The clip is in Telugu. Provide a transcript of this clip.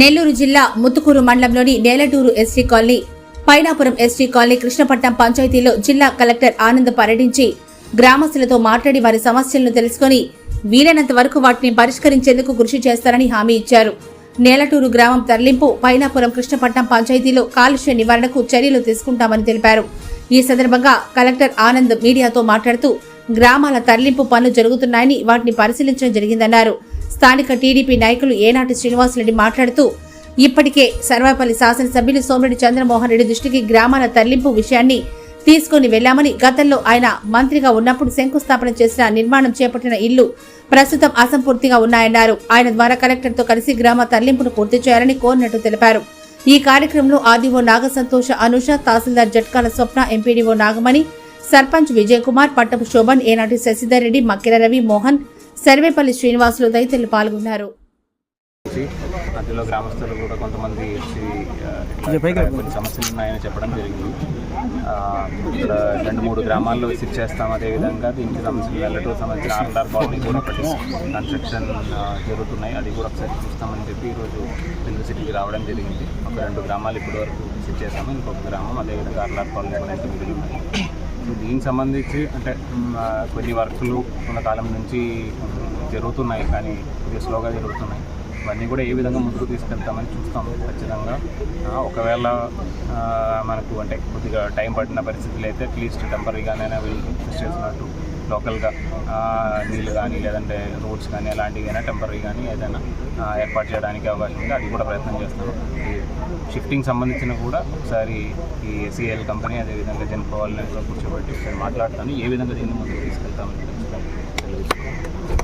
నెల్లూరు జిల్లా ముత్తుకూరు మండలంలోని Nelaturu ST colony Painapuram ST colony Krishnapatnam పంచాయతీలో జిల్లా కలెక్టర్ ఆనంద్ పర్యటించి గ్రామస్తులతో మాట్లాడి వారి సమస్యలను తెలుసుకుని వీలైనంత వరకు వాటిని పరిష్కరించేందుకు కృషి చేస్తారని హామీ ఇచ్చారు. నేలటూరు గ్రామం తరలింపు పైనాపురం కృష్ణపట్నం పంచాయతీలో కాలుష్య నివారణకు చర్యలు తీసుకుంటామని తెలిపారు. ఈ సందర్భంగా కలెక్టర్ ఆనంద్ మీడియాతో మాట్లాడుతూ గ్రామాల తరలింపు పనులు జరుగుతున్నాయని వాటిని పరిశీలించడం జరిగిందన్నారు. స్థానిక టీడీపీ నాయకులు ఏనాటి శ్రీనివాసరెడ్డి మాట్లాడుతూ ఇప్పటికే సర్వేపల్లి శాసనసభ్యులు సోమిరెడ్డి చంద్రమోహన్ రెడ్డి దృష్టికి గ్రామాల తరలింపు విషయాన్ని తీసుకుని వెళ్ళామని గతంలో ఆయన మంత్రిగా ఉన్నప్పుడు శంకుస్థాపన చేసిన నిర్మాణం చేపట్టిన ఇల్లు ప్రస్తుతం అసంపూర్తిగా ఉన్నాయన్నారు. ఆయన ద్వారా కలెక్టర్తో కలిసి గ్రామ తరలింపును పూర్తి చేయాలని కోరినట్టు తెలిపారు. ఈ కార్యక్రమంలో ఆదిఓ Nagasantosha Anusha tahsildar Jatkala Swapna M P D O Nagamani sarpanch Vijay Kumar Pattapu Shobhan ఏనాటి శశిధర్ రెడ్డి మక్కిర రవి మోహన్ సర్వేపల్లి శ్రీనివాసులు తదితరులు పాల్గొన్నారు. అందులో గ్రామస్తులు కూడా కొంతమంది కొన్ని సమస్యలు ఉన్నాయని చెప్పడం జరిగింది. ఆ, ఇక్కడ రెండు మూడు గ్రామాల్లో విజిట్ చేస్తాం. అదేవిధంగా దీనికి సంబంధించిన వెళ్ళటూ సంబంధించిన ఆర్ఆర్ కాలనీ కూడా ఒకటి కన్స్ట్రక్షన్ జరుగుతున్నాయి. అది కూడా ఒకసారి చూస్తామని చెప్పి ఈరోజు సిటీకి రావడం జరిగింది. ఒక రెండు గ్రామాలు ఇప్పటి వరకు విజిట్ చేస్తాము ఇంకొక గ్రామం అదేవిధంగా ఆర్ఆర్ కాలనీ కూడా ఇంకా మిగిలి ఉన్నాయి సో దీనికి సంబంధించి అంటే మ్, ఆ, కొన్ని వర్కులు కొంతకాలం నుంచి జరుగుతున్నాయి కానీ కొద్దిగా స్లోగా జరుగుతున్నాయి. ఇవన్నీ కూడా ఏ విధంగా ముందుకు తీసుకెళ్తామని చూస్తాం ఖచ్చితంగా. ఒకవేళ మనకు అంటే కొద్దిగా టైం పట్టిన పరిస్థితులు అయితే అట్లీస్ట్ టెంపరీగానైనా వీళ్ళు చేసినట్టు లోకల్గా నీళ్ళు కానీ లేదంటే రోడ్స్ కానీ అలాంటివి కానీ టెంపరీ కానీ ఏదైనా ఏర్పాటు చేయడానికి అవకాశం ఉంది అది కూడా ప్రయత్నం చేస్తాను ఈ షిఫ్టింగ్ సంబంధించిన కూడా ఒకసారి ఈ సిఎల్ కంపెనీ అదేవిధంగా జెన్కో వాళ్ళని కూడా కూర్చోబెట్టి ఒకసారి మాట్లాడతాను. ఏ విధంగా దీన్ని ముందుకు తీసుకెళ్తామని తెలుసుకుంటాను